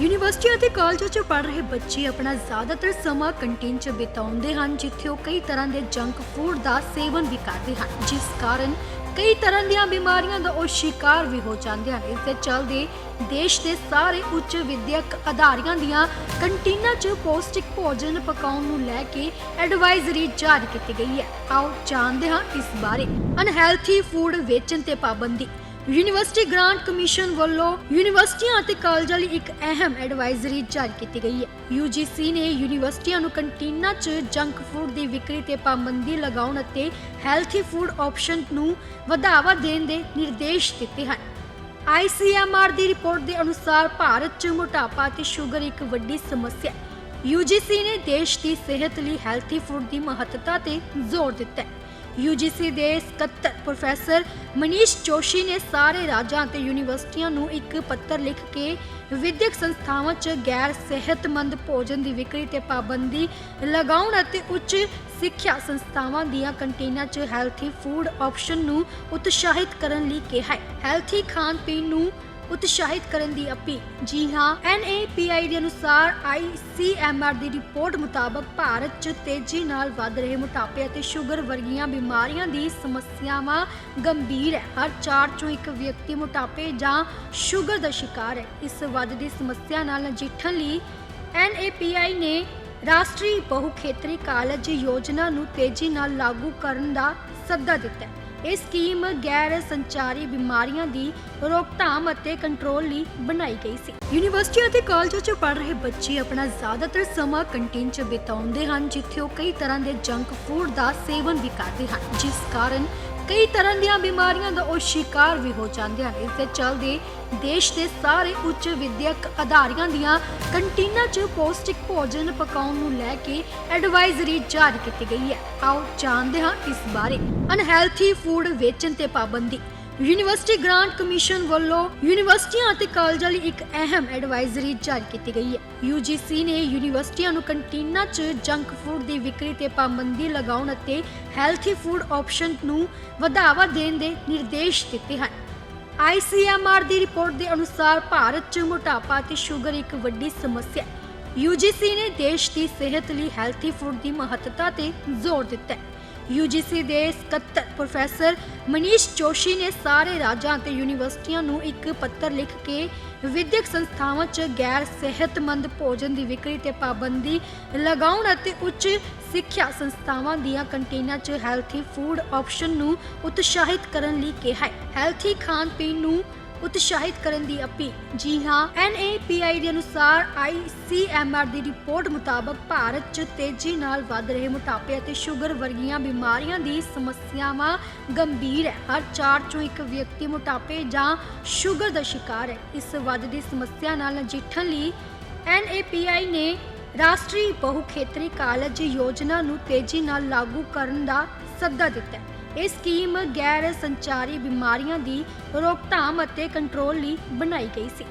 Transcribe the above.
ਯੂਨੀਵਰਸਿਟੀਆਂ ਅਤੇ ਕਾਲਜਾਂ 'ਚ ਪੜ੍ਹ ਰਹੇ ਬੱਚੇ ਆਪਣਾ ਜ਼ਿਆਦਾਤਰ ਸਮਾਂ ਕੰਟੀਨ 'ਚ ਬਿਤਾਉਂਦੇ ਹਨ, ਜਿੱਥੇ ਉਹ ਕਈ ਤਰ੍ਹਾਂ ਦੇ ਜੰਕ ਫੂਡ ਦਾ ਸੇਵਨ ਵੀ ਕਰਦੇ ਹਨ। ਜਿਸ ਕਾਰਨ ਕਈ ਤਰ੍ਹਾਂ ਦੀਆਂ ਬਿਮਾਰੀਆਂ ਦਾ ਉਹ ਸ਼ਿਕਾਰ ਵੀ ਹੋ ਜਾਂਦੇ ਹਨ। ਇਸ ਦੇ ਚੱਲਦੇ ਦੇਸ਼ ਦੇ ਸਾਰੇ ਉੱਚ ਵਿਦਿਅਕ ਅਦਾਰਿਆਂ ਦੀਆਂ ਕੰਟੀਨਾਂ 'ਚ ਪੌਸ਼ਟਿਕ ਭੋਜਨ ਪਕਾਉਣ ਨੂੰ ਲੈ ਕੇ ਐਡਵਾਈਜ਼ਰੀ ਜਾਰੀ ਕੀਤੀ ਗਈ ਹੈ। ਆਓ ਜਾਣਦੇ ਹਾਂ ਇਸ ਬਾਰੇ। ਅਨਹੈਲਥੀ ਫੂਡ ਵੇਚਣ ਤੇ ਪਾਬੰਦੀ। ਯੂਨੀਵਰਸਿਟੀ ਗ੍ਰਾਂਟ ਕਮਿਸ਼ਨ ਵੱਲੋਂ ਯੂਨੀਵਰਸਿਟੀਆਂ ਅਤੇ ਕਾਲਜਾਂ ਲਈ ਇੱਕ ਅਹਿਮ ਐਡਵਾਈਜ਼ਰੀ ਜਾਰੀ ਕੀਤੀ ਗਈ ਹੈ। UGC ਨੇ ਯੂਨੀਵਰਸਿਟੀਆਂ ਨੂੰ ਕੰਟੀਨਾਂ 'ਚ ਜੰਕ ਫੂਡ ਦੀ ਵਿਕਰੀ ਤੇ ਪਾਬੰਦੀ ਲਗਾਉਣ ਅਤੇ ਹੈਲਥੀ ਫੂਡ ਆਪਸ਼ਨ ਨੂੰ ਵਧਾਵਾ ਦੇਣ ਦੇ ਨਿਰਦੇਸ਼ ਦਿੱਤੇ ਹਨ। ICMR ਦੀ ਰਿਪੋਰਟ ਦੇ ਅਨੁਸਾਰ ਭਾਰਤ 'ਚ ਮੋਟਾਪਾ ਅਤੇ ਸ਼ੂਗਰ ਇੱਕ ਵੱਡੀ ਸਮੱਸਿਆ ਹੈ। UGC ਨੇ ਦੇਸ਼ ਦੀ ਸਿਹਤ ਲਈ ਹੈਲਥੀ ਫੂਡ ਦੀ ਮਹੱਤਤਾ ਤੇ ਜ਼ੋਰ ਦਿੱਤਾ ਹੈ। UGC ਦੇ ਸਕੱਤਰ ਪ੍ਰੋਫੈਸਰ ਮਨੀਸ਼ ਜੋਸ਼ੀ ਨੇ ਸਾਰੇ ਰਾਜਾਂ ਅਤੇ ਯੂਨੀਵਰਸਿਟੀਆਂ ਨੂੰ ਇੱਕ ਪੱਤਰ ਲਿਖ ਕੇ ਵਿਦਿਅਕ ਸੰਸਥਾਵਾਂ 'ਚ ਗੈਰ ਸਿਹਤਮੰਦ ਭੋਜਨ ਦੀ ਵਿਕਰੀ ਤੇ ਪਾਬੰਦੀ ਲਗਾਉਣ ਅਤੇ ਉੱਚ ਸਿੱਖਿਆ ਸੰਸਥਾਵਾਂ ਦੀਆਂ ਕੰਟੀਨਾਂ 'ਚ ਹੈਲਥੀ ਫੂਡ ਆਪਸ਼ਨ ਨੂੰ ਉਤਸ਼ਾਹਿਤ ਕਰਨ ਲਈ ਕਿਹਾ ਹੈ। ਹੈਲਥੀ ਖਾਣ ਪੀਣ ਨੂੰ ਉਤਸ਼ਾਹਿਤ ਕਰਨ ਦੀ ਅਪੀਲ। ਜੀ ਹਾਂ NAPI ਦੇ ਅਨੁਸਾਰ ICMR ਦੀ ਰਿਪੋਰਟ ਮੁਤਾਬਕ ਭਾਰਤ 'ਚ ਤੇਜ਼ੀ ਨਾਲ ਵੱਧ ਰਹੇ ਮੋਟਾਪੇ ਅਤੇ ਸ਼ੂਗਰ ਵਰਗੀਆਂ ਬਿਮਾਰੀਆਂ ਦੀ ਸਮੱਸਿਆਵਾਂ ਗੰਭੀਰ ਹੈ। ਹਰ ਚਾਰ ਚੋਂ ਇੱਕ ਵਿਅਕਤੀ ਮੋਟਾਪੇ ਜਾਂ ਸ਼ੂਗਰ ਦਾ ਸ਼ਿਕਾਰ ਹੈ। ਇਸ ਵੱਧਦੀ ਸਮੱਸਿਆ ਨਾਲ ਨਜਿੱਠਣ ਲਈ NAPI ਨੇ ਰਾਸ਼ਟਰੀ ਬਹੁ ਖੇਤਰੀ ਕਾਲਜ ਯੋਜਨਾ ਨੂੰ ਤੇਜ਼ੀ ਨਾਲ ਲਾਗੂ ਕਰਨ ਦਾ ਸੱਦਾ ਦਿੱਤਾ ਹੈ। ਇਹ ਸਕੀਮ ਗੈਰ ਸੰਚਾਰੀ ਬਿਮਾਰੀਆਂ ਦੀ ਰੋਕਥਾਮ ਅਤੇ ਕੰਟਰੋਲ ਲਈ ਬਣਾਈ ਗਈ ਸੀ। ਯੂਨੀਵਰਸਿਟੀ ਅਤੇ ਕਾਲਜਾਂ 'ਚ ਪੜ੍ਹ ਰਹੇ ਬੱਚੇ ਆਪਣਾ ਜ਼ਿਆਦਾਤਰ ਸਮਾਂ ਕੰਟੀਨ 'ਚ ਬਿਤਾਉਂਦੇ ਹਨ, ਜਿੱਥੇ ਉਹ ਕਈ ਤਰ੍ਹਾਂ ਦੇ ਜੰਕ ਫੂਡ ਦਾ ਸੇਵਨ ਵੀ ਕਰਦੇ ਹਨ, ਜਿਸ ਕਾਰਨ ਕਈ ਤਰ੍ਹਾਂ ਦੀਆਂ ਬਿਮਾਰੀਆਂ ਦਾ ਉਹ ਸ਼ਿਕਾਰ ਵੀ ਹੋ ਜਾਂਦੇ ਹਨ ਇਸ ਦੇ ਚੱਲਦੇ ਦੇਸ਼ ਦੇ ਸਾਰੇ ਉੱਚ ਵਿਦਿਅਕ ਅਦਾਰਿਆਂ ਦੀਆਂ ਕੰਟੀਨਾਂ 'ਚ ਪੌਸ਼ਟਿਕ ਭੋਜਨ ਪਕਾਉਣ ਨੂੰ ਲੈ ਕੇ ਐਡਵਾਈਜ਼ਰੀ ਜਾਰੀ ਕੀਤੀ ਗਈ ਹੈ। ਆਓ ਜਾਣਦੇ ਹਾਂ ਇਸ ਬਾਰੇ। ਅਨਹੈਲਥੀ ਫੂਡ ਵੇਚਣ ਤੇ ਪਾਬੰਦੀ। ਯੂਨੀਵਰਸਿਟੀ ਗ੍ਰਾਂਟ ਕਮਿਸ਼ਨ ਵੱਲੋਂ ਯੂਨੀਵਰਸਿਟੀਆਂ ਅਤੇ ਕਾਲਜਾਂ ਲਈ ਇੱਕ ਅਹਿਮ ਐਡਵਾਈਜ਼ਰੀ ਜਾਰੀ ਕੀਤੀ ਗਈ ਹੈ। UGC ਨੇ ਯੂਨੀਵਰਸਿਟੀਆਂ ਨੂੰ ਕੰਟੀਨਾਂ 'ਚ ਜੰਕ ਫੂਡ ਦੀ ਵਿਕਰੀ ਤੇ ਪਾਬੰਦੀ ਲਗਾਉਣ ਅਤੇ ਹੈਲਥੀ ਫੂਡ ਆਪਸ਼ਨ ਨੂੰ ਵਧਾਵਾ ਦੇਣ ਦੇ ਨਿਰਦੇਸ਼ ਦਿੱਤੇ ਹਨ। ICMR ਦੀ ਰਿਪੋਰਟ ਦੇ ਅਨੁਸਾਰ ਭਾਰਤ 'ਚ ਮੋਟਾਪਾ ਅਤੇ ਸ਼ੂਗਰ ਇੱਕ ਵੱਡੀ ਸਮੱਸਿਆ ਹੈ। UGC ਨੇ ਦੇਸ਼ ਦੀ ਸਿਹਤ ਲਈ ਹੈਲਥੀ ਫੂਡ ਦੀ ਮਹੱਤਤਾ ਤੇ ਜ਼ੋਰ ਦਿੱਤਾ ਹੈ। UGC ਦੇ ਸਕੱਤਰ ਪ੍ਰੋਫੈਸਰ ਮਨੀਸ਼ ਜੋਸ਼ੀ ਨੇ ਸਾਰੇ ਰਾਜਾਂ ਅਤੇ ਯੂਨੀਵਰਸਿਟੀਆਂ ਨੂੰ ਇੱਕ ਪੱਤਰ ਲਿਖ ਕੇ ਵਿਦਿਅਕ ਸੰਸਥਾਵਾਂ 'ਚ ਗੈਰ ਸਿਹਤਮੰਦ ਭੋਜਨ ਦੀ ਵਿਕਰੀ ਤੇ ਪਾਬੰਦੀ ਲਗਾਉਣ ਅਤੇ ਉੱਚ ਸਿੱਖਿਆ ਸੰਸਥਾਵਾਂ ਦੀਆਂ ਕੰਟੀਨਾਂ 'ਚ ਹੈਲਥੀ ਫੂਡ ਆਪਸ਼ਨ ਨੂੰ ਉਤਸ਼ਾਹਿਤ ਕਰਨ ਲਈ ਕਿਹਾ ਹੈ। ਹੈਲਥੀ ਖਾਣ ਪੀਣ ਨੂੰ ਉਤਸ਼ਾਹਿਤ ਕਰਨ ਦੀ ਅਪੀਲ। ਜੀ ਹਾਂ NAPI ਦੇ ਅਨੁਸਾਰ ICMR ਦੀ ਰਿਪੋਰਟ ਮੁਤਾਬਕ ਭਾਰਤ 'ਚ ਤੇਜ਼ੀ ਨਾਲ ਵੱਧ ਰਹੇ ਮੋਟਾਪੇ ਅਤੇ ਸ਼ੂਗਰ ਵਰਗੀਆਂ ਬਿਮਾਰੀਆਂ ਦੀ ਸਮੱਸਿਆਵਾਂ ਗੰਭੀਰ ਹੈ। ਹਰ ਚਾਰ ਚੋਂ ਇੱਕ ਵਿਅਕਤੀ ਮੋਟਾਪੇ ਜਾਂ ਸ਼ੂਗਰ ਦਾ ਸ਼ਿਕਾਰ ਹੈ। ਇਸ ਵੱਧਦੀ ਸਮੱਸਿਆ ਨਾਲ ਨਜਿੱਠਣ ਲਈ NAPI ਨੇ ਰਾਸ਼ਟਰੀ ਬਹੁ ਖੇਤਰੀ ਕਾਲਜ ਯੋਜਨਾ ਨੂੰ ਤੇਜ਼ੀ ਨਾਲ ਲਾਗੂ ਕਰਨ ਦਾ ਸੱਦਾ ਦਿੱਤਾ ਹੈ। ਇਹ ਸਕੀਮ ਗੈਰ ਸੰਚਾਰੀ ਬਿਮਾਰੀਆਂ ਦੀ ਰੋਕਥਾਮ ਅਤੇ ਕੰਟਰੋਲ ਲਈ ਬਣਾਈ ਗਈ ਸੀ।